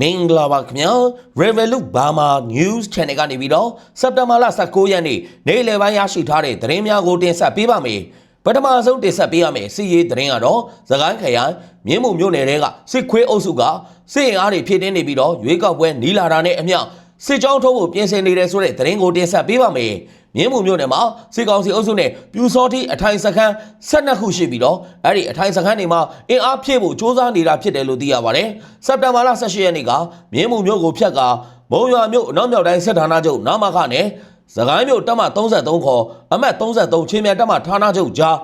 မင်္ဂလာပါခင်ဗျာ Revolut Burma News Channel ကနေပြီးတော့စက်တင်ဘာလ19ရက်နေ့နေ့လယ်ပိုင်းရရှိထားတဲ့သတင်းများကိုတင်ဆက်ပေးပါမယ်ပထမဆုံးတင်ဆက်ပေးရမယ့်စီရေးသတင်းကတော့သခိုင်းခရိုင်မြင်းမှုမြို့နယ်တွေကစစ်ခွေးအုပ်စုကစစ်အင်အားတွေဖြည့်တင်းနေပြီးတော့ရွေးကောက်ပွဲနီးလာတာနဲ့အမျှ စစ်ကြောင်းထုတ်ဖို့ပြင်ဆင်နေတယ်ဆိုတဲ့သတင်းကိုတင်ဆက်ပေးပါမယ်မြင်းမှုမြို့နယ်မှာစစ်ကောင်စီအုပ်စုနဲ့ပြူစောတိအထိုင်စခန်း12ခုရှိပြီးတော့အဲ့ဒီအထိုင်စခန်းတွေမှာအင်အားဖြည့်ဖို့စ조사နေတာဖြစ်တယ်လို့သိရပါတယ်စက်တင်ဘာလ18ရက်နေ့ကမြင်းမှုမြို့ကိုဖျက်ကမုံရွာမြို့အနောက်မြောက်တိုင်းစစ်ဌာနချုပ်နာမခနဲ့စကိုင်းမြို့တပ်မ33ခေါ်အမှတ်33ချင်းမြတ်တပ်မဌာနချုပ်ကြား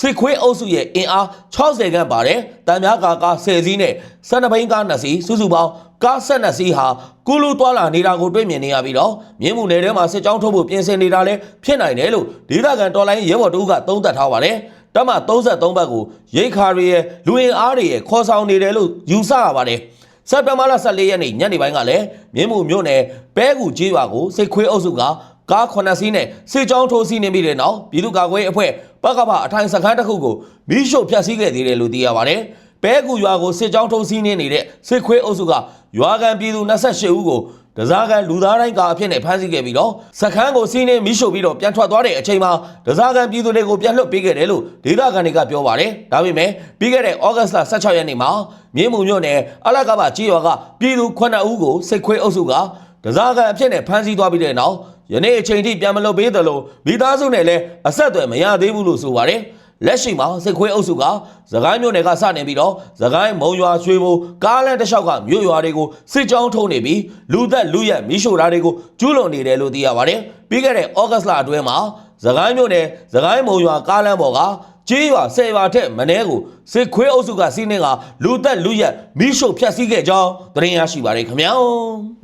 စစ်ခွေးအုပ်စုရဲ့အင်အား60ခန့်ပါတယ်။တံများကာကား10စီးနဲ့12ဘိန်းကား2စီးစုစုပေါင်း ကား12စီးဟာကုလူတွာလာနေတာကိုတွေ့မြင်နေရပြီးတော့မြင်းမှုနယ်ထဲမှာစစ်ကြောင်းထုတ်ဖို့ပြင်ဆင်နေတာလည်းဖြစ်နိုင်တယ်လို့ဒေသခံတော်လိုင်းရဲဘော်တို့ကသုံးသပ်ထားပါတယ်။တပ်မ33ဘက်ကိုရိတ်ခါရီရဲ့လူအင်အားတွေရဲ့ခေါ်ဆောင်နေတယ်လို့ယူဆရပါတယ်။စက်တင်ဘာလ14ရက်နေ့ညနေပိုင်းကလည်းမြင်းမှုမြို့နယ်ပဲကူကြီးရွာကိုစစ်ခွေးအုပ်စုကကား9စီးနဲ့စစ်ကြောင်းထိုးစီးနေပြီးတဲ့နောက်ပြည်သူ့ကာကွယ်ရေးအဖွဲ့ပကပအထိုင်စခန်းတစ်ခုကိုမိရှို့ဖျက်ဆီးခဲ့သေးတယ်လို့သိရပါတယ်။ ပဲကူရွာကိုစစ်ကြောင်းထိုးစီးနေနေတဲ့စစ်ခွေးအုပ်စုကရွာကန်ပြည်သူ28ဦးကိုတစားကန်လူသားတိုင်းကာအဖြစ်နဲ့ဖမ်းဆီးခဲ့ပြီးတော့စခန်းကိုစီးနေမိရှို့ပြီးတော့ပြန်ထွက်သွားတဲ့အချိန်မှာတစားကန်ပြည်သူတွေကိုပြန်လွှတ်ပေးခဲ့တယ်လို့ဒေသခံတွေကပြောပါတယ်။ဒါပေမဲ့ပြီးခဲ့တဲ့ဩဂတ်စ်လ16ရက်နေ့မှာမြင်းမှုမြို့နယ်အလကဘာကြီးရွာကပြည်သူ9ဦးကိုစစ်ခွေးအုပ်စုကတစားကန်အဖြစ်နဲ့ဖမ်းဆီးသွားပြီးတဲ့နောက်ယနေ့အချိန်ထိပြန်မလွတ်ပေးသလိုမိသားစုနဲ့လည်းအဆက်အသွယ်မရသေးဘူးလို့ဆိုပါတယ်။ လက်ရှိမှာစစ်ခွေးအုပ်စုကသခိုင်းမြို့နယ်ကစတင်ပြီးတော့သခိုင်းမုံရွာရွှေဘိုကားလမ်းတစ်လျှောက်ကမြို့ရွာတွေကိုစစ်ကြောင်းထုံးနေပြီးလူသက်လူရက်မိရှို့တာတွေကိုကျူးလွန်နေတယ်လို့သိရပါတယ်။ပြီးခဲ့တဲ့ဩဂတ်လအတွင်းမှာသခိုင်းမြို့နယ်သခိုင်းမုံရွာကားလမ်းပေါ်ကကြေးရွာဆယ်ရွာထက်မနှဲကိုစစ်ခွေးအုပ်စုကစီးနှင်းကလူသက်လူရက်မိရှို့ဖျက်ဆီးခဲ့ကြောင်းသတင်းရရှိပါတယ်ခင်ဗျာ။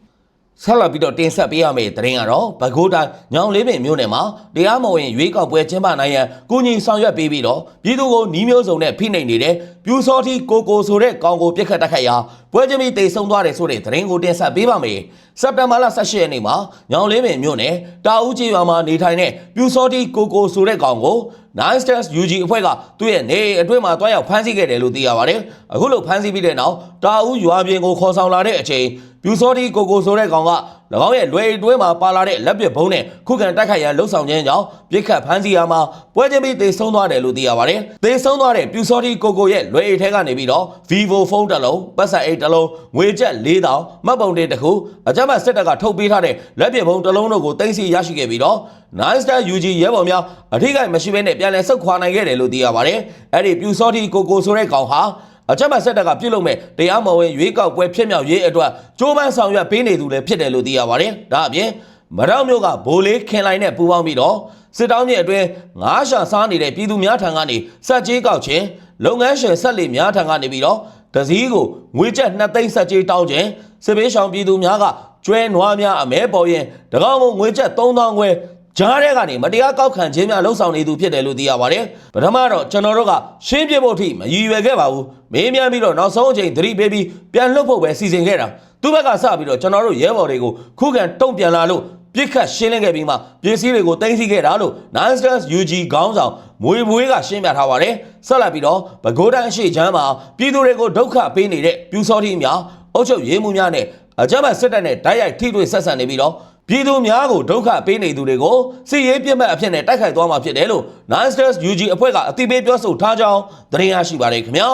ဆက်လက်ပြီးတော့တင်ဆက်ပေးရမယ့်သတင်းကတော့ဗကိုးတိုင်းညောင်လေးပင်မြို့နယ်မှာတရားမဝင်ရွေးကောက်ပွဲကျင်းပနိုင်ရန်ကိုကြီးဆောင်ရွက်ပေးပြီးတော့ပြည်သူကိုနှီးမျိုးစုံနဲ့ဖိနှိပ်နေတဲ့ပြူစောတိကိုကိုဆိုတဲ့ကောင်ကိုပြစ်ခတ်တက်ခတ်ရာပွဲချင်းပြီးတိတ်ဆုံးသွားတယ်ဆိုတဲ့သတင်းကိုတင်ဆက်ပေးပါမယ်။စက်တင်ဘာလ18ရက်နေ့မှာညောင်လေးပင်မြို့နယ်တာဦးကြီးရွာမှာနေထိုင်တဲ့ပြူစောတိကိုကိုဆိုတဲ့ကောင်ကို Nine Stars UG အဖွဲ့ကသူ့ရဲ့နေအိမ်အတွင်းမှာတွားရောက်ဖမ်းဆီးခဲ့တယ်လို့သိရပါတယ်။အခုလိုဖမ်းဆီးပြီးတဲ့နောက်တာဦးရွာပြင်ကိုခေါ်ဆောင်လာတဲ့အချိန် ပြူစောတိကိုကိုဆိုတဲ့ကောင်က၎င်းရဲ့လွယ်တွဲမှာပါလာတဲ့လက်ပစ်ဘုံနဲ့ခုခံတိုက်ခိုက်ရန်လှုံ့ဆော်ခြင်းကြောင့်ပြစ်ခတ်ဖမ်းဆီးရမှာပွဲချင်းပြီးသေဆုံးသွားတယ်လို့သိရပါတယ်။သေဆုံးသွားတဲ့ပြူစောတိကိုကိုရဲ့လွယ်အိတ်ထဲကနေပြီးတော့ Vivo ဖုန်းတစ်လုံးပတ်စံအိတ်တစ်လုံးငွေကျပ်၄တောင်မှတ်ပုံတင်တစ်ခုအကြမ်းဖက်စစ်တပ်ကထုတ်ပေးထားတဲ့လက်ပစ်ဘုံတစ်လုံးတို့ကိုတင်စီရရှိခဲ့ပြီးတော့ Nine Star UG ရဲဘော်များအထိကိမရှိဘဲနဲ့ပြန်လည်ဆုတ်ခွာနိုင်ခဲ့တယ်လို့သိရပါတယ်။အဲ့ဒီပြူစောတိကိုကိုဆိုတဲ့ကောင်ဟာ အကြမ်းဖက်စစ်တပ်ကပြုတ်လုံမဲ့တရားမဝင်ရွေးကောက်ပွဲဖြစ်မြောက်ရေးအတွက်ကြိုးပမ်းဆောင်ရွက်ပေးနေသူလည်းဖြစ်တယ်လို့သိရပါတယ်။ဒါအပြင်မရောမျိုးကဘိုးလေးခင်လိုက်နဲ့ပူပေါင်းပြီးတော့စစ်တောင်းမြစ်အတွင်းငါးရှာစားနေတဲ့ပြည်သူများထံကနေစက်ကြီးကောက်ခြင်းလုပ်ငန်းရှင်ဆက်လက်များထံကနေပြီးတော့တစည်းကိုငွေကျပ်2သိန်းစက်ကြီးတောင်းခြင်းစစ်ပေးဆောင်ပြည်သူများကကျွဲနွားများအမဲပေါ်ရင်တကောင်းကိုငွေကျပ်3000ခွဲ ကြားတဲ့ကနေမတရားကောက်ခံခြင်းများလှုံ့ဆော်နေသူဖြစ်တယ်လို့သိရပါတယ်။ပထမတော့ကျွန်တော်တို့ကရှင်းပြဖို့အထိမရည်ရွယ်ခဲ့ပါဘူး။မေးမြန်းပြီးတော့နောက်ဆုံးအချိန်သတိပေးပြီးပြန်လွတ်ဖို့ပဲစီစဉ်ခဲ့တာ။သူ့ဘက်ကစပြီးတော့ကျွန်တော်တို့ရဲဘော်တွေကိုခုခံတုံ့ပြန်လာလို့ပြစ်ခတ်ရှင်းလင်းခဲ့ပြီးမှပစ္စည်းတွေကိုတင်စီခဲ့တာလို့ Nine Stars UG ခေါင်းဆောင်မွေမွေးကရှင်းပြထားပါတယ်။ဆက်လက်ပြီးတော့ဗကိုးတန်းအရှိချမ်းမှာပြည်သူတွေကိုဒုက္ခပေးနေတဲ့ပြူစောတိများအုပ်ချုပ်ရေးမှုများနဲ့အကြမ်းဖက်စစ်တပ်နဲ့တိုက်ရိုက်ထိတွေ့ဆက်ဆံနေပြီးတော့ ပြည်သူများကိုဒုက္ခပေးနေသူတွေကိုစစ်ရေးပြစ်မှတ်အဖြစ်နဲ့တိုက်ခိုက်သွားမှာဖြစ်တယ်လို့ Nine Stars UG အဖွဲ့ကအသိပေးပြောဆိုထားကြောင်းသတင်းရရှိပါတယ်ခင်ဗျာ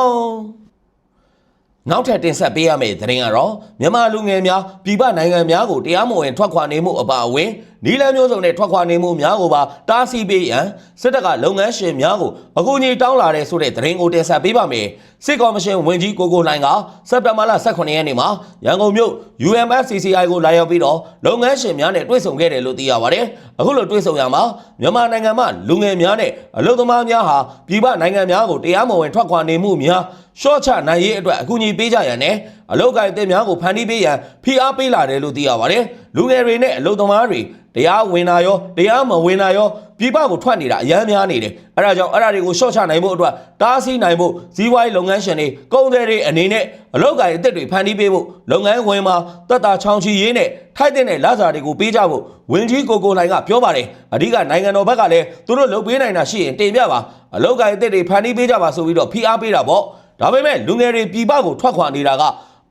နောက်ထပ်တင်ဆက်ပေးရမယ့်သတင်းကတော့မြန်မာလူငယ်များပြည်ပနိုင်ငံများကိုတရားမဝင်ထွက်ခွာနေမှုအပါအဝင် နီလန်းမျိုးစုံနဲ့ထွက်ခွာနေမှုများကိုပါတားဆီးပေးရန်စစ်တပ်ကလုပ်ငန်းရှင်များကိုအကူအညီတောင်းလာတဲ့ဆိုတဲ့သတင်းကိုတင်ဆက်ပေးပါမယ်စစ်ကော်မရှင်ဝင်ကြီးကိုကိုနိုင်ကစက်တင်ဘာလ18ရက်နေ့မှာရန်ကုန်မြို့ UMFCCI ကိုလာရောက်ပြီးတော့လုပ်ငန်းရှင်များနဲ့တွေ့ဆုံခဲ့တယ်လို့သိရပါတယ်အခုလိုတွေ့ဆုံရမှာမြန်မာနိုင်ငံမှာလူငယ်များနဲ့အလုပ်သမားများဟာပြည်ပနိုင်ငံများကိုတရားမဝင်ထွက်ခွာနေမှုများရှော့ချနိုင်ရေးအတွက်အကူအညီပေးကြရန်နဲ့ အလုပ်ကိုင်တဲ့များကိုဖန်တီးပေးရန်ဖိအားပေးလာတယ်လို့သိရပါတယ်။လူငယ်တွေနဲ့အလုပ်သမားတွေတရားဝင်တာရောတရားမဝင်တာရောပြည်ပကိုထွက်နေတာအများများနေတယ်။အဲဒါကြောင့်အဲ့ဒါတွေကိုရှော့ချနိုင်ဖို့အတွက်တားဆီးနိုင်ဖို့ဇီးဝိုင်းလုပ်ငန်းရှင်တွေကုန်သည်တွေအနေနဲ့အလုပ်ကိုင်အသစ်တွေဖန်တီးပေးဖို့လုပ်ငန်းဝင်မှာတက်တာချောင်းချီရေးနဲ့ထိုက်တဲ့လစာတွေကိုပေးကြဖို့ဝင်ကြီးကိုကိုနိုင်ကပြောပါတယ်။အဓိကနိုင်ငံတော်ဘက်ကလည်းသူတို့လုပ်ပေးနိုင်တာရှိရင်တင်ပြပါအလုပ်ကိုင်အသစ်တွေဖန်တီးပေးကြပါဆိုပြီးတော့ဖိအားပေးတာပေါ့။ဒါပေမဲ့လူငယ်တွေပြည်ပကိုထွက်ခွာနေတာက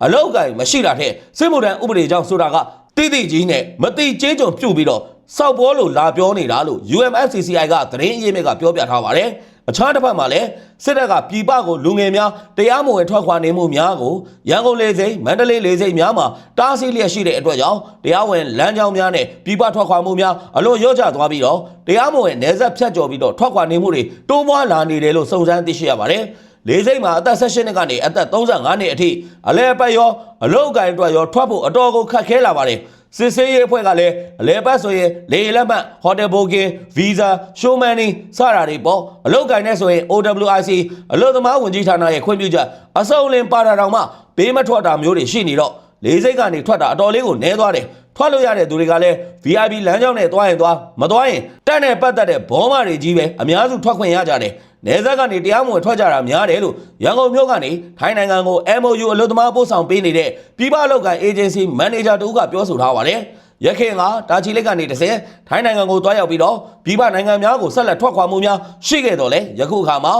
အလောက်ကိုင်မရှိတာတဲ့စစ်မှုထမ်းဥပဒေကြောင့်ဆိုတာကတိတိကြီးနဲ့မတိကျင်းကြုံပြုတ်ပြီးတော့စောက်ပေါ်လို့လာပြောနေတာလို့ UMFCCI ကသတင်းအရင်းမြစ်ကပြောပြထားပါတယ်အခြားတစ်ဖက်မှာလည်းစစ်တပ်ကပြည်ပကိုလူငယ်များတရားမဝင်ထွက်ခွာနေမှုများကိုရန်ကုန်လေဆိပ်မန္တလေးလေဆိပ်များမှာတားဆီးလျက်ရှိတဲ့အတွက်ကြောင့်တရားဝင်လမ်းကြောင်းများနဲ့ပြည်ပထွက်ခွာမှုများအလွန်ရော့ကျသွားပြီးတော့တရားမဝင်နယ်စပ်ဖြတ်ကျော်ပြီးတော့ထွက်ခွာနေမှုတွေတိုးပွားလာနေတယ်လို့စုံစမ်းသိရှိရပါတယ် လေးစိတ်မှာအသက်16နှစ်ကနေအသက်35နှစ်အထိအလဲပတ်ရောအလုတ်ကိုင်အတွက်ရောထွက်ဖို့အတော်ကိုခက်ခဲလာပါတယ်စစ်ဆေးရေးအဖွဲ့ကလည်းအလဲပတ်ဆိုရင်လေလက်မှတ်ဟိုတယ်ဘိုကင်ဗီဇာရှိုးမန်နီစတာတွေပေါ့အလုတ်ကိုင်နဲ့ဆိုရင် OWIC အလုတ်သမားဝန်ကြီးဌာနရဲ့ခွင့်ပြုချက်အစုံလင်ပါတာတောင်မှပေးမထွက်တာမျိုးတွေရှိနေတော့လေးစိတ်ကနေထွက်တာအတော်လေးကိုနည်းသွားတယ်ထွက်လို့ရတဲ့သူတွေကလည်း VIP လမ်းကြောင်းနဲ့သွားရင်သွားမသွားရင်တက်နဲ့ပတ်သက်တဲ့ဘောမတွေကြီးပဲအများစုထွက်ခွင့်ရကြတယ် နေဆက်ကနေတရားမဝင်ထွက်ကြတာများတယ်လို့ရန်ကုန်မြို့ကနေထိုင်းနိုင်ငံကို MOU အလုပ်သမားပို့ဆောင်ပေးနေတဲ့ပြည်ပလောက်ကန် agency manager တူကပြောဆိုထားပါတယ်ရခင်ကတာချီလက်ကနေတစ်ဆင့်ထိုင်းနိုင်ငံကိုတွားရောက်ပြီးတော့ပြည်ပနိုင်ငံများကိုဆက်လက်ထွက်ခွာမှုများရှိခဲ့တော့လေယခုအခါမှာ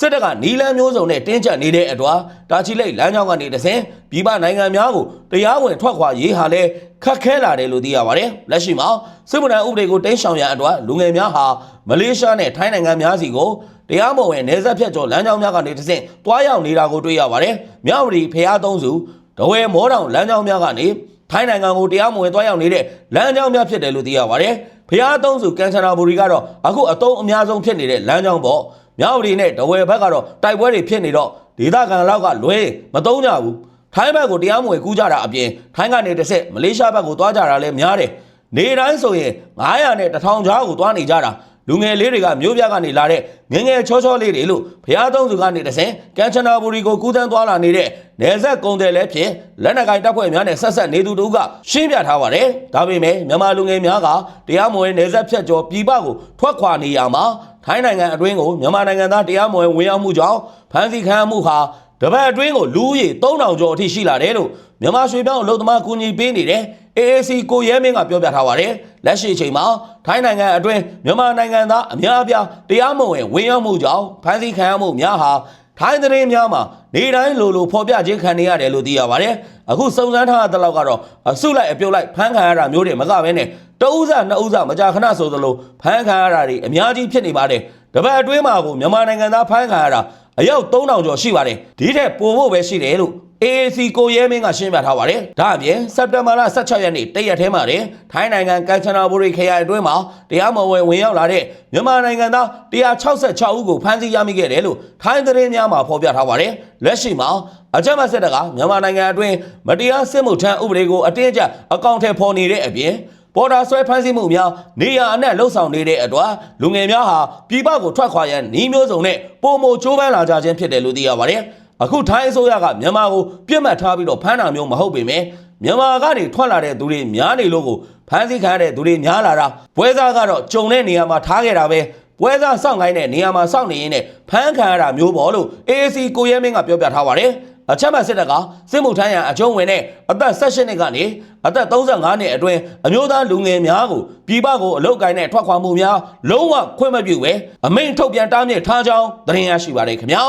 စစ်တပ်ကနီလန်းမျိုးစုံနဲ့တင်းကျပ်နေတဲ့အတွက်တာချီလိတ်လမ်းကြောင်းကနေတဆင်ပြည်ပနိုင်ငံများကိုတရားဝင်ထွက်ခွာရေးဟာလဲခက်ခဲလာတယ်လို့သိရပါတယ်။လက်ရှိမှာစစ်မှုထမ်းဥပဒေကိုတင်းရှောင်ရန်အတွက်လူငယ်များဟာမလေးရှားနဲ့ထိုင်းနိုင်ငံများစီကို တရားမဝင်နေဆက်ဖြတ်ကျော်လမ်းကြောင်းများကနေတဆင်တွားရောက်နေတာကိုတွေ့ရပါတယ်။မြောက်ရီဖျားသုံးစုဒဝဲမောတောင်လမ်းကြောင်းများကနေထိုင်းနိုင်ငံကိုတရားမဝင်တွားရောက်နေတဲ့လမ်းကြောင်းများဖြစ်တယ်လို့သိရပါတယ်။ဖျားသုံးစုကန်ချနာဘူရီကတော့အခုအတုံးအများဆုံးဖြစ်နေတဲ့လမ်းကြောင်းပေါ့။မြောက်ရီနဲ့ဒဝဲဘက်ကတော့တိုက်ပွဲတွေဖြစ်နေတော့ဒေသခံလောက်ကလွဲမတုံးကြဘူး။ထိုင်းဘက်ကိုတရားမဝင်ကူးကြတာအပြင်ထိုင်းကနေတစ်ဆက်မလေးရှားဘက်ကိုသွားကြတာလည်းများတယ်။နေတိုင်းဆိုရင်900နဲ့1000ကြားကိုသွားနေကြတာ လူငယ်လေးတွေကမျိုးပြကနေလာတဲ့ငငယ်ချောချောလေးတွေလို့ဘုရားသုံးစုကနေတစ်ဆင့်ကန်ချနာဘူရီကိုကူးတန်းသွားလာနေတဲ့နေဆက်ကုံတယ်လည်းဖြစ်လက်နက်ကိုင်တပ်ဖွဲ့များနဲ့ဆက်ဆက်နေသူတို့ကရှင်းပြထားပါတယ်။ဒါပေမဲ့မြန်မာလူငယ်များကတရားမဝင်နေဆက်ဖြတ်ကျော်ပြည်ပကိုထွက်ခွာနေရမှာထိုင်းနိုင်ငံအတွင်းကိုမြန်မာနိုင်ငံသားတရားမဝင်ဝင်ရောက်မှုကြောင့်ဖမ်းဆီးခံရမှုဟာတပတ်အတွင်းကိုလူဦးရေ3000ကျော်အထိရှိလာတယ်လို့မြန်မာရွှေပြောင်းအလုပ်သမားကူညီပေးနေတဲ့ AAC ကိုရဲမင်းကပြောပြထားပါတယ်။လက်ရှိအချိန်မှာထိုင်းနိုင်ငံအတွင်းမြန်မာနိုင်ငံသားအများအပြားတရားမဝင်ဝင်ရောက်မှုကြောင့်ဖမ်းဆီးခံရမှုများဟာထိုင်းသတင်းများမှာနေတိုင်းလိုလိုဖော်ပြခြင်းခံနေရတယ်လို့သိရပါတယ်။အခုစုံစမ်းထားတဲ့လောက်ကတော့အစုလိုက်အပြုတ်လိုက်ဖမ်းခံရတာမျိုးတွေမကဘဲနဲ့တအူးစားနှစ်ဦးစားမကြာခဏဆိုသလိုဖမ်းခံရတာတွေအများကြီးဖြစ်နေပါတယ်။တပတ်အတွင်းမှာကိုမြန်မာနိုင်ငံသားဖမ်းခံရတာ အယောက်3000ကျော်ရှိပါတယ်။ဒီထက်ပိုဖို့ပဲရှိတယ်လို့ AAC ကိုရဲမင်းကရှင်းပြထားပါတယ်။ဒါအပြင်စက်တင်ဘာလ16ရက်နေ့တရက်ထဲမှာတင်ထိုင်းနိုင်ငံကန်ချနာဘူရီခရိုင်အတွင်းမှာတရားမဝင်ဝင်ရောက်လာတဲ့မြန်မာနိုင်ငံသား166ဦးကိုဖမ်းဆီးရမိခဲ့တယ်လို့ထိုင်းသတင်းများမှာဖော်ပြထားပါတယ်။လက်ရှိမှာအကြမ်းဖက်စစ်တပ်ကမြန်မာနိုင်ငံအတွင်းမတရားစစ်မှုထမ်းဥပဒေကိုအတင်းအကျပ်အကောင့်ထဲပေါ်နေတဲ့အပြင် ပေါ်တာဆွဲဖမ်းဆီးမှုများနေရအနှံ့လှုပ်ဆောင်နေတဲ့အတွက်လူငယ်များဟာပြည်ပကိုထွက်ခွာရန်နှီးမျိုးစုံနဲ့ပုံမချိုးပန်းလာကြခြင်းဖြစ်တယ်လို့သိရပါတယ်။အခုထိုင်းအစိုးရကမြန်မာကိုပြစ်မှတ်ထားပြီးတော့ဖမ်းတာမျိုးမဟုတ်ပေမဲ့မြန်မာကနေထွက်လာတဲ့သူတွေများနေလို့ကိုဖမ်းဆီးခံရတဲ့သူတွေများလာတာပွဲစားကတော့ကြုံတဲ့နေရာမှာထားခဲ့တာပဲပွဲစားစောင့်ခိုင်းတဲ့နေရာမှာစောင့်နေရင်းနဲ့ဖမ်းခံရတာမျိုးပေါ့လို့ AAC ကိုရဲမင်းကပြောပြထားပါတယ် အချက်မှတ်စစ်တပ်ကစစ်မှုထမ်းရန်အကျုံးဝင်တဲ့အသက်18နှစ်ကနေအသက်35နှစ်အတွင်းအမျိုးသားလူငယ်များကိုပြည်ပကိုအလုတ်ကိုင်းနဲ့ထွက်ခွာမှုများလုံးဝခွင့်မပြုပဲအမိန့်ထုတ်ပြန်တားမြစ်ထားကြောင်းသတင်းရရှိပါတယ်ခင်ဗျာ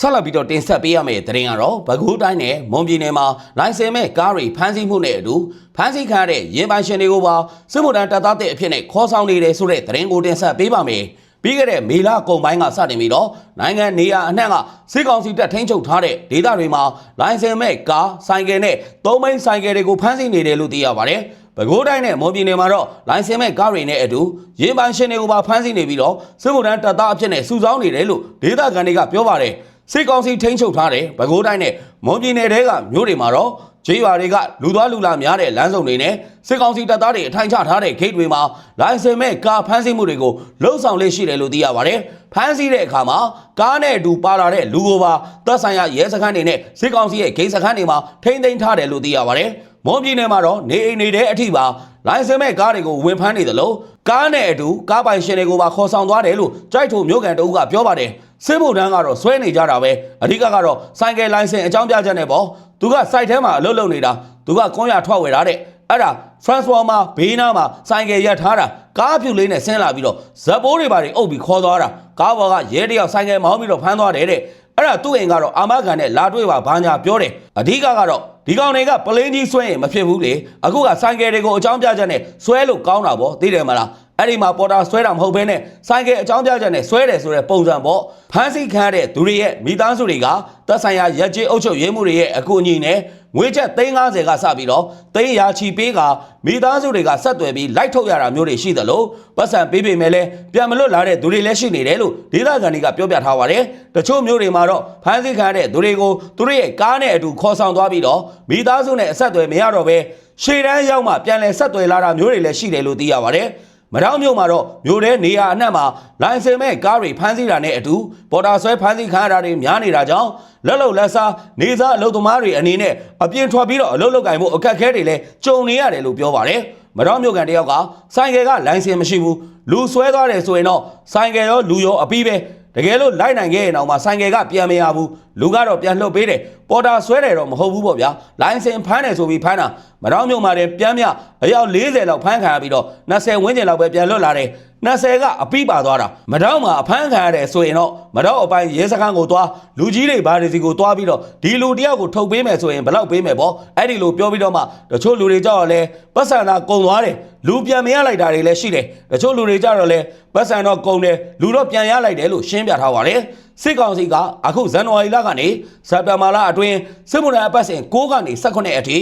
ဆက်လက်ပြီးတော့တင်ဆက်ပေးရမယ့်သတင်းကတော့ပဲခူးတိုင်းနဲ့မွန်ပြည်နယ်မှာလိုင်စင်မဲ့ကားတွေဖမ်းဆီးမှုနဲ့အတူဖမ်းဆီးခံရတဲ့ရင်ပိုင်ရှင်တွေကိုပါစစ်မှုထမ်းတပ်သားတဲ့အဖြစ်နဲ့ခေါ်ဆောင်နေတယ်ဆိုတဲ့သတင်းကိုတင်ဆက်ပေးပါမယ်။ ပြီးခဲ့တဲ့မေလကုန်ပိုင်းကစတင်ပြီးတော့နိုင်ငံနေရာအနှံ့ကစစ်ကောင်စီတပ်ထိန်းချုပ်ထားတဲ့ဒေသတွေမှာလိုင်စင်မဲ့ကားဆိုင်ကယ်နဲ့သုံးဘိန်းဆိုင်ကယ်တွေကိုဖမ်းဆီးနေတယ်လို့သိရပါတယ်။ပဲခူးတိုင်းနဲ့မွန်ပြည်နယ်မှာတော့လိုင်စင်မဲ့ကားတွေနဲ့အတူရင်ပိုင်ရှင်တွေကိုပါဖမ်းဆီးနေပြီးတော့စစ်မှုထမ်းတပ်သားအဖြစ်နဲ့စုဆောင်းနေတယ်လို့ဒေသခံတွေကပြောပါတယ်။စစ်ကောင်စီထိန်းချုပ်ထားတဲ့ပဲခူးတိုင်းနဲ့မွန်ပြည်နယ်တဲကမြို့တွေမှာတော့ ဂျေးရွာတွေကလူသွားလူလာများတဲ့လမ်းစုံတွေနဲ့စစ်ကောင်စီတပ်သားတွေအထိုင်ချထားတဲ့ဂိတ်တွေမှာလိုင်စင်မဲ့ကားဖမ်းဆီးမှုတွေကိုလှုံ့ဆော်လေးရှိတယ်လို့သိရပါတယ်။ဖမ်းဆီးတဲ့အခါမှာကားနဲ့အတူပါလာတဲ့လူကိုပါတပ်ဆိုင်ရာရဲစခန်းတွေနဲ့စစ်ကောင်စီရဲ့ဂိတ်စခန်းတွေမှာထိန်းသိမ်းထားတယ်လို့သိရပါတယ်။မွန်ပြည်နယ်မှာတော့နေအိမ်တွေထဲအထိပါလိုင်စင်မဲ့ကားတွေကိုဝင်ဖမ်းနေသလိုကားနဲ့အတူကားပိုင်ရှင်တွေကိုပါခေါ်ဆောင်သွားတယ်လို့ကြိုက်ထုံမြို့ကန်တအုပ်ကပြောပါတယ်။ စစ်မှုထမ်းကတော့ဆွဲနေကြတာပဲအဓိကကတော့ဆိုင်ကယ်လိုင်စင်အကြောင်းပြချက်နဲ့ပေါ့သူကစိုက်ထဲမှာအလုပ်လုပ်နေတာသူကကွန်ရထွက်ဝယ်တာတဲ့အဲ့ဒါ transformer ဘေးနားမှာဆိုင်ကယ်ရပ်ထားတာကားဖြူလေးနဲ့ဆင်းလာပြီးတော့ဇက်ပိုးတွေပါတွေအုပ်ပြီးခေါ်သွားတာကားပေါ်ကရဲတယောက်ဆိုင်ကယ်မောင်းပြီးတော့ဖမ်းသွားတယ်တဲ့အဲ့ဒါသူ့အိမ်ကတော့အာမခံနဲ့လာတွေ့ပါဘာညာပြောတယ်အဓိကကတော့ဒီကောင်တွေကပလင်းကြီးဆွဲရင်မဖြစ်ဘူးလေအခုကဆိုင်ကယ်တွေကိုအကြောင်းပြချက်နဲ့ဆွဲလို့ကောင်းတာပေါ့သိတယ်မလား အဲ့ဒီမှာပေါ်တာဆွဲတာမဟုတ်ဘဲနဲ့ဆိုင်ကယ်အကြောင်းပြချက်နဲ့ဆွဲတယ်ဆိုတဲ့ပုံစံပေါ့ဖမ်းဆီးခံရတဲ့သူတွေရဲ့မိသားစုတွေကသက်ဆိုင်ရာရက်ကျေးအုပ်ချုပ်ရေးမှုတွေရဲ့အကူအညီနဲ့ငွေချက်350ကစပြီးတော့300ရာချီပေးကမိသားစုတွေကဆက်သွယ်ပြီးလိုက်ထုတ်ရတာမျိုးတွေရှိသလိုပတ်စံပေးပေမဲ့လည်းပြန်မလွတ်လာတဲ့သူတွေလည်းရှိနေတယ်လို့ဒေသခံတွေကပြောပြထားပါတယ်တချို့မျိုးတွေမှာတော့ဖမ်းဆီးခံရတဲ့သူတွေကိုသူတို့ရဲ့ကားနဲ့အတူခေါ်ဆောင်သွားပြီးတော့မိသားစုနဲ့အဆက်အသွယ်မရတော့ဘဲရှေ့တန်းရောက်မှပြန်လည်ဆက်သွယ်လာတာမျိုးတွေလည်းရှိတယ်လို့သိရပါတယ် မတောင်းမြို့မှာတော့မြို့ထဲနေရာအနှံ့မှာလိုင်စင်မဲ့ကားတွေဖမ်းဆီးတာနဲ့အတူပေါ်တာဆွဲဖမ်းဆီးခံရတာတွေများနေတာကြောင့်လက်လုံလက်စားနေစားအလုပ်သမားတွေအနေနဲ့အပြင်ထွက်ပြီးတော့အလုပ်လုပ်ကင်ဖို့အခက်အခဲတွေလည်းကြုံနေရတယ်လို့ပြောပါတယ်မတော်မြို့ကန်တယောက်ကဆိုင်ကယ်ကလိုင်စင်မရှိဘူးလူဆွဲသွားတယ်ဆိုရင်တော့ဆိုင်ကယ်ရောလူရောအပြီးပဲတကယ်လို့လိုက်နိုင်ခဲ့ရင်တော့မှဆိုင်ကယ်ကပြန်မရဘူးလူကတော့ပြန်လှုပ်ပေးတယ် ပေါ်တာဆွဲတယ်တော့မဟုတ်ဘူးပေါ့ဗျာလိုင်စင်ဖမ်းတယ်ဆိုပြီးဖမ်းတာမတော်မြို့မှာလည်းပြန်မြအယောက်40လောက်ဖမ်းခံရပြီးတော့20ဝန်းကျင်လောက်ပဲပြန်လွတ်လာတယ်20ကအပြီးပါသွားတာမတော်မှာအဖမ်းခံရတယ်ဆိုရင်တော့မတော်အပိုင်းရဲစခန်းကိုသွားလူကြီးတွေဘာတွေစီကိုသွားပြီးတော့ဒီလူတယောက်ကိုထုတ်ပေးမယ်ဆိုရင်ဘယ်လောက်ပေးမယ်ပေါ့အဲ့ဒီလိုပြောပြီးတော့မှတချို့လူတွေကြောက်ရလဲပတ်စံသာကုံသွားတယ်လူပြန်မရလိုက်တာတွေလည်းရှိတယ်တချို့လူတွေကြောက်တော့လဲပတ်စံတော့ကုံတယ်လူတော့ပြန်ရလိုက်တယ်လို့ရှင်းပြထားပါတယ် စစ်ကောင်စီကအခုဇန်နဝါရီလကနေစက်တဘာလအတွင်းစစ်မှုထမ်းအပတ်စဉ်6ကနေ18အထိ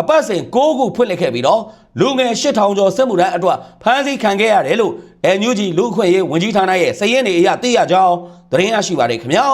အပတ်စဉ်6ခုဖွင့်လှစ်ခဲ့ပြီးတော့လူငယ်8000ကျော်စစ်မှုထမ်းအတွက်ဖမ်းဆီးခံခဲ့ရတယ်လို့ NUG လူ့အခွင့်အရေးဝန်ကြီးဌာနရဲ့စည်ရင်းတွေအရသိရကြောင်းသတင်းရရှိပါတယ်ခင်ဗျာ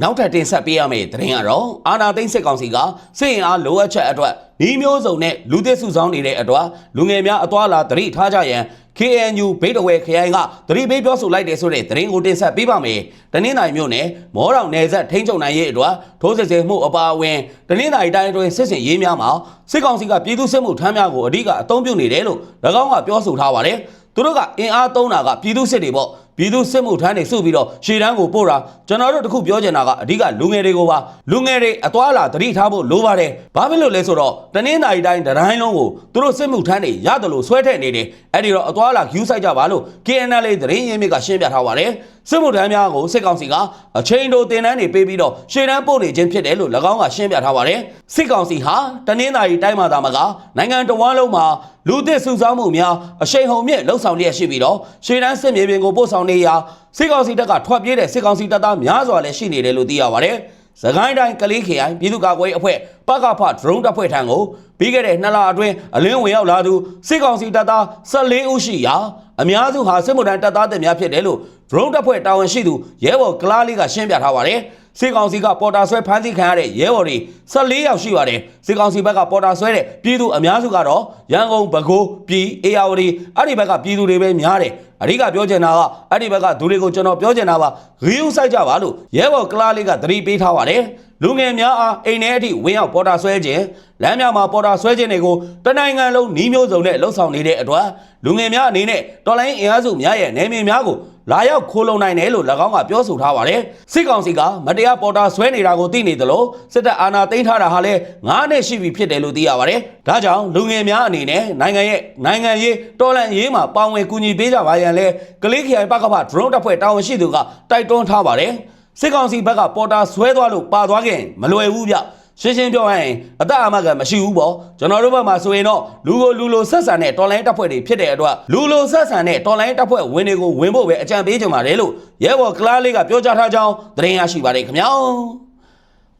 နောက်ထပ်တင်ဆက်ပေးရမယ့်သတင်းကတော့အာနာသိန်းစစ်ကောင်စီကစစ်ရင်အားလိုအပ်ချက်အတွက်ဤမျိုးစုံနဲ့လူသစ်စုဆောင်းနေတဲ့အတွက်လူငယ်များအသွာလာတရိထားကြရန် KNU ဘိတ်တဝဲခရိုင်ကတရိပေးပြောဆိုလိုက်တယ်ဆိုတဲ့သတင်းကိုတင်ဆက်ပေးပါမယ်။တနင်္သာရီမြို့နယ်မောတောင်နယ်ဆက်ထိန်းချုပ်နိုင်ရေးအတွက်ထိုးစစ်ဆင်မှုအပါအဝင်တနင်္သာရီတိုင်းအတွင်းစစ်စင်ရေးများမှာစစ်ကောင်စီကပြည်သူ့စစ်မှုထမ်းများကိုအဓိကအသုံးပြုနေတယ်လို့၎င်းကပြောဆိုထားပါတယ်။သူတို့ကအင်အားသုံးတာကပြည်သူ့စစ်တွေပေါ့ ပြည်သူစစ်မှုထမ်းတွေစုပြီးတော့ရှေ့တန်းကိုပို့တာကျွန်တော်တို့တခုပြောချင်တာကအဓိကလူငယ်တွေကိုပါလူငယ်တွေအသွာလာတတိထားဖို့လိုပါတယ်ဘာဖြစ်လို့လဲဆိုတော့တနင်္သာရီတိုင်းတိုင်းလုံးကိုသူတို့စစ်မှုထမ်းတွေရတယ်လို့ဆွဲထည့်နေတယ်အဲ့ဒီတော့အသွာလာဂယူးဆိုင်ကြပါလို့ KNL သတင်းရင်းမြစ်ကရှင်းပြထားပါတယ်စစ်မှုထမ်းများကိုစစ်ကောင်စီကအချိန်တိုတင်တန်းတွေပေးပြီးတော့ရှေ့တန်းပို့နေခြင်းဖြစ်တယ်လို့၎င်းကရှင်းပြထားပါတယ်စစ်ကောင်စီဟာတနင်္သာရီတိုင်းမှာသာမကနိုင်ငံတော်ဝန်လုံးမှာလူသစ်စုဆောင်းမှုများအရှိန်ဟုန်မြင့်လှုပ်ဆောင်လျက်ရှိပြီးတော့ရှေ့တန်းစစ်မြေပြင်ကိုပို့ဆောင်နေရာစစ်ကောင်စီတပ်ကထွက်ပြေးတဲ့စစ်ကောင်စီတပ်သားများစွာလည်းရှိနေတယ်လို့သိရပါတယ်။စကိုင်းတိုင်းကလေးခရိုင်ပြည်သူ့ကာကွယ်ရေးအဖွဲ့ပကဖဒရုန်းတပ်ဖွဲ့ထံကိုပြီးခဲ့တဲ့နှစ်လအတွင်းအလင်းဝင်ရောက်လာသူစစ်ကောင်စီတပ်သား14ဦးရှိရာ အများစုဟာစစ်မှုထမ်းတပ်သားတွေများဖြစ်တယ်လို့ဒရုန်းတပ်ဖွဲ့တာဝန်ရှိသူရဲဘော်ကလားလေးကရှင်းပြထားပါတယ်။စစ်ကောင်စီကပေါ်တာဆွဲဖမ်းဆီးခံရတဲ့ရဲဘော်တွေ14ယောက်ရှိပါတယ်စစ်ကောင်စီဘက်ကပေါ်တာဆွဲတဲ့ပြည်သူအများစုကတော့ရန်ကုန်ပဲခူးပြည်အေရဝတီအဲ့ဒီဘက်ကပြည်သူတွေပဲများတယ်အဓိကပြောချင်တာကအဲ့ဒီဘက်ကသူတွေကိုကျွန်တော်ပြောချင်တာပါဂရုစိုက်ကြပါလို့ရဲဘော်ကလားလေးကသတိပေးထားပါတယ် လူငယ်များအားအိမ်ထဲအထိဝင်းရောက်ပေါ်တာဆွဲခြင်းလမ်းများမှာပေါ်တာဆွဲခြင်းတွေကိုတနိုင်ငံလုံးနှီးမျိုးစုံနဲ့လှုပ်ဆောင်နေတဲ့အတွက်လူငယ်များအနေနဲ့တော်လိုင်းအင်အားစုများရဲ့နေမြေများကိုလာရောက်ခိုးလုံနိုင်တယ်လို့၎င်းကပြောဆိုထားပါတယ်စစ်ကောင်စီကမတရားပေါ်တာဆွဲနေတာကိုသိနေသလိုစစ်တပ်အာဏာသိမ်းထားတာဟာလည်း9နှစ်ရှိပြီဖြစ်တယ်လို့သိရပါတယ်ဒါကြောင့်လူငယ်များအနေနဲ့နိုင်ငံရဲ့နိုင်ငံရေးတော်လှန်ရေးမှာပါဝင်ကူညီပေးကြပါရန်လဲကလေးခရိုင်ပကဖဒရုန်းတပ်ဖွဲ့တာဝန်ရှိသူကတိုက်တွန်းထားပါတယ် စစ်ကောင်စီဘက်ကပေါ်တာဆွဲသွားလို့ပါသွားခင်မလွယ်ဘူးဗျရှင်းရှင်းပြောရရင်အတအမကမရှိဘူးပေါ့ကျွန်တော်တို့ဘက်မှာဆိုရင်တော့လူကိုလူလိုဆက်ဆံတဲ့တော်လိုင်းတပ်ဖွဲ့တွေဖြစ်တဲ့အတွက်လူလိုဆက်ဆံတဲ့တော်လိုင်းတပ်ဖွဲ့ဝင်တွေကိုဝင်ဖို့ပဲအကြံပေးကြပါတယ်လို့ရဲဘော်ကလားလေးကပြောကြားထားကြောင်းသတင်းရရှိပါတယ်ခင်ဗျာ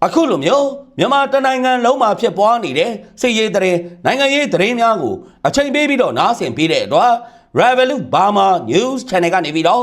အခုလိုမျိုးမြန်မာတနိုင်ငံလုံးမှာဖြစ်ပွားနေတဲ့စစ်ရေးသတင်းနိုင်ငံရေးသတင်းများကိုအချိန်ပေးပြီးတော့နားဆင်ပေးတဲ့အတွက် Revolut Burma News Channel ကနေပြီးတော့